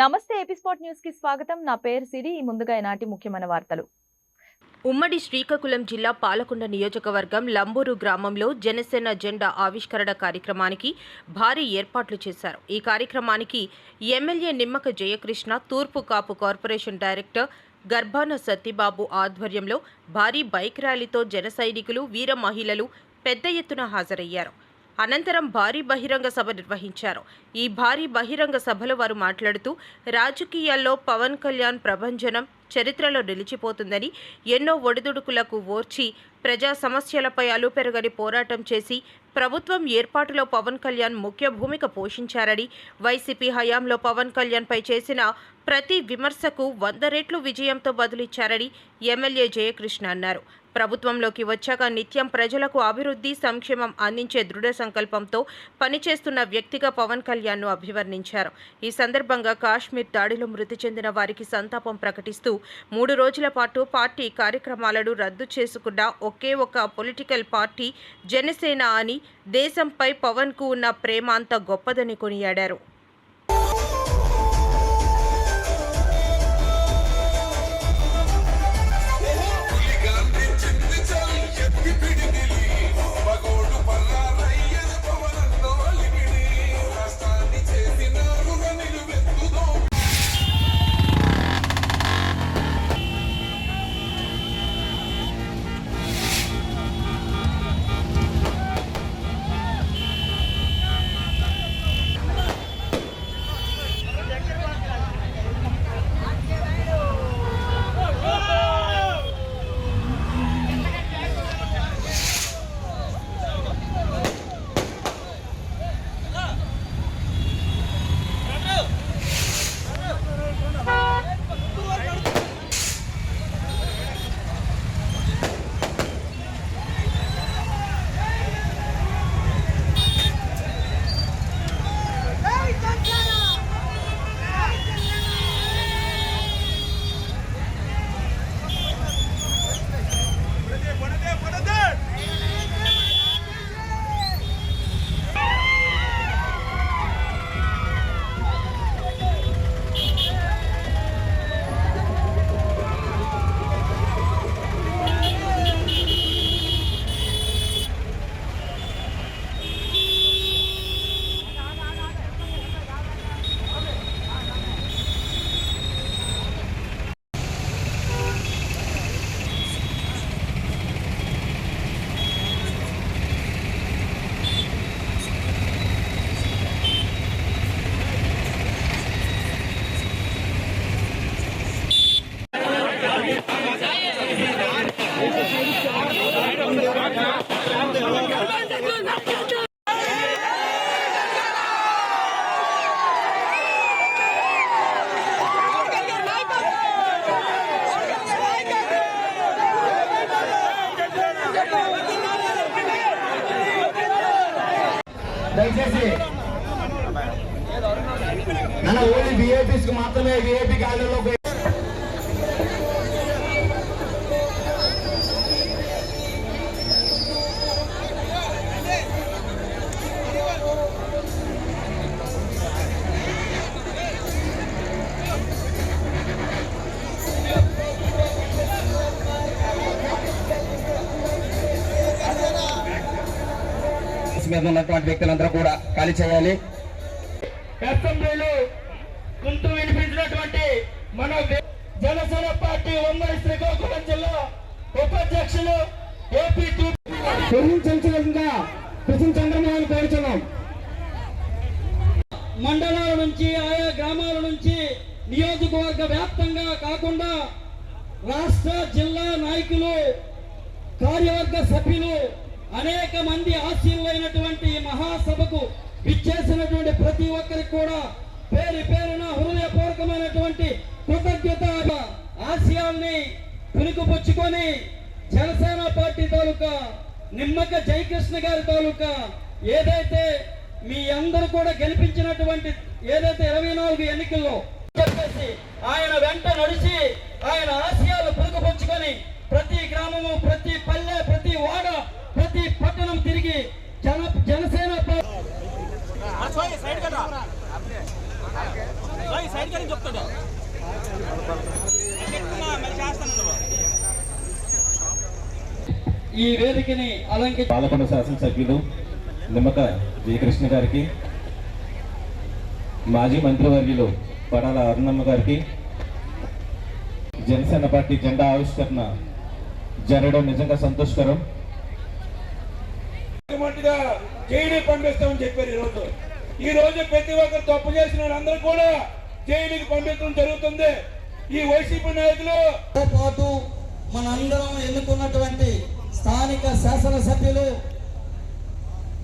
నమస్తే ఎపిస్పోర్ట్ న్యూస్కి స్వాగతం. నా పేరు సిరి. ముందుగా ఈనాటి ముఖ్యమైన వార్తలు. ఉమ్మడి శ్రీకాకుళం జిల్లా పాలకొండ నియోజకవర్గం లంబూరు గ్రామంలో జనసేన జెండా ఆవిష్కరణ కార్యక్రమానికి భారీ ఏర్పాట్లు చేశారు. ఈ కార్యక్రమానికి ఎమ్మెల్యే నిమ్మక జయకృష్ణ తూర్పు కాపు కార్పొరేషన్ డైరెక్టర్ గర్భాన సత్యబాబు ఆధ్వర్యంలో భారీ బైక్ ర్యాలీతో జన సైనికులు వీర మహిళలు పెద్ద ఎత్తున హాజరయ్యారు. అనంతరం భారీ బహిరంగ సభ నిర్వహించారు. ఈ భారీ బహిరంగ సభలో వారు మాట్లాడుతూ రాజకీయాల్లో పవన్ కళ్యాణ్ ప్రభంజనం చరిత్రలో నిలిచిపోతుందని ఎన్నో ఒడిదుడుకులకు ఓర్చి ప్రజా సమస్యలపై అలుపెరగని పోరాటం చేసి ప్రభుత్వం ఏర్పాటులో పవన్ కళ్యాణ్ ముఖ్య భూమిక పోషించారని వైసీపీ హయాంలో పవన్ కళ్యాణ్పై చేసిన ప్రతి విమర్శకు వంద రెట్లు విజయంతో బదులిచ్చారని ఎమ్మెల్యే జయకృష్ణ అన్నారు. ప్రభుత్వంలోకి వచ్చాక నిత్యం ప్రజలకు అభివృద్ధి సంక్షేమం అందించే దృఢ సంకల్పంతో పనిచేస్తున్న వ్యక్తిగా పవన్ కళ్యాణ్ను అభివర్ణించారు. ఈ సందర్భంగా కాశ్మీర్ దాడిలో మృతి చెందిన వారికి సంతాపం ప్రకటిస్తూ మూడు రోజుల పాటు పార్టీ కార్యక్రమాలను రద్దు చేసుకున్న ఒక ఒకే ఒక పొలిటికల్ పార్టీ జనసేన అని దేశంపై పవన్కు ఉన్న ప్రేమ అంత గొప్పదని కొనియాడారు. దయచేసి మన ఓన్లీ బీఏపీస్కు మాత్రమే విఐపీ గాలిలో మీద ఉన్నటువంటి వ్యక్తులందరూ కూడా ఖాళీ చేయాలి. అసెంబ్లీలో గుంతు వినిపించినటువంటి మన వి- జనసేన పార్టీ ఉమ్మడి శ్రీకాకుళం జిల్లా ఉపాధ్యక్షులు ఏపీ కృష్ణ చంద్రమోహన్ కోరుచున్నాం. మండలాల నుంచి ఆయా గ్రామాల నుంచి నియోజకవర్గ వ్యాప్తంగా కాకుండా రాష్ట్ర జిల్లా నాయకులు కార్యవర్గ సభ్యులు అనేక మంది ఆశీర్వైనటువంటి ఈ మహాసభకు విచ్చేసినటువంటి ప్రతి ఒక్కరికి కూడా పేరు పేరున హృదయపూర్వకమైనటువంటి కృతజ్ఞత ఆశయాల్ని పుణుకుపుచ్చుకొని జనసేన పార్టీ తాలూకా నిమ్మక జయకృష్ణ గారి తాలూకా ఏదైతే మీ అందరూ కూడా గెలిపించినటువంటి ఏదైతే ఇరవై నాలుగు ఎన్నికల్లో చెప్పేసి ఆయన వెంట నడిచి ఆయన ఆశయాలు పురుగుపుచ్చుకొని ప్రతి గ్రామము ప్రతి పా- ఈ వేదికని అలంకరించి పాలకొండ శాసనసభ్యులు నిమ్మక జయకృష్ణ గారికి మాజీ మంత్రివర్యులు పడాల అరుణమ్మ గారికి జనసేన పార్టీ జెండా ఆవిష్కరణ జరగడం నిజంగా సంతోషకరం. జైలు పంపిస్తామని చెప్పారు ఈ రోజు ఈ రోజు ప్రతి ఒక్కరు తప్పు చేసిన వాళ్ళందరూ కూడా జైలుకి పంపించడం జరుగుతుంది. ఈ వైసీపీ నాయకులు పాటు మనందరం ఎన్నుకున్నటువంటి స్థానిక శాసనసభ్యులు